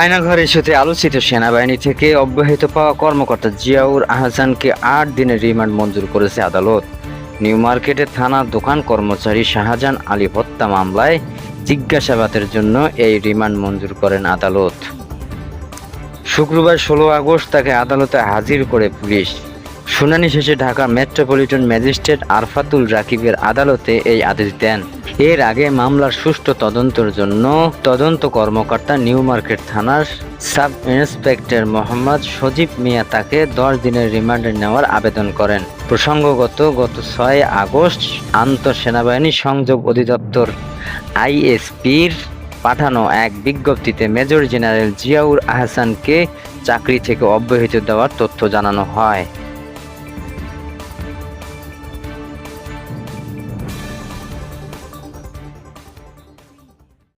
আয়নাঘর ইস্যুতে আলোচিত সেনাবাহিনী থেকে অব্যাহত পাওয়া কর্মকর্তা জিয়াউর আহসানকে আট দিনের রিমান্ড মঞ্জুর করেছে আদালত। নিউ মার্কেটের থানা দোকান কর্মচারী শাহজাহান আলী হত্যা মামলায় জিজ্ঞাসাবাদের জন্য এই রিমান্ড মঞ্জুর করেন আদালত। শুক্রবার ষোলো আগস্ট তাকে আদালতে হাজির করে পুলিশ। শুনানি শেষে ঢাকা মেট্রোপলিটন ম্যাজিস্ট্রেট আরফাতুল রাকিবের আদালতে এই আদেশ দেন। এর আগে মামলার সুষ্ঠু তদন্তের জন্য তদন্ত কর্মকর্তা নিউ মার্কেট থানার সাব ইন্সপেক্টর মোহাম্মদ সজীব মিয়া তাকে দশ দিনের রিমান্ডে নেওয়ার আবেদন করেন। প্রসঙ্গগত, গত ছয় আগস্ট আন্তঃ সেনাবাহিনী সংযোগ অধিদপ্তর আইএসপির পাঠানো এক বিজ্ঞপ্তিতে মেজর জেনারেল জিয়াউর আহসানকে চাকরি থেকে অব্যাহতি দেওয়ার তথ্য জানানো হয়।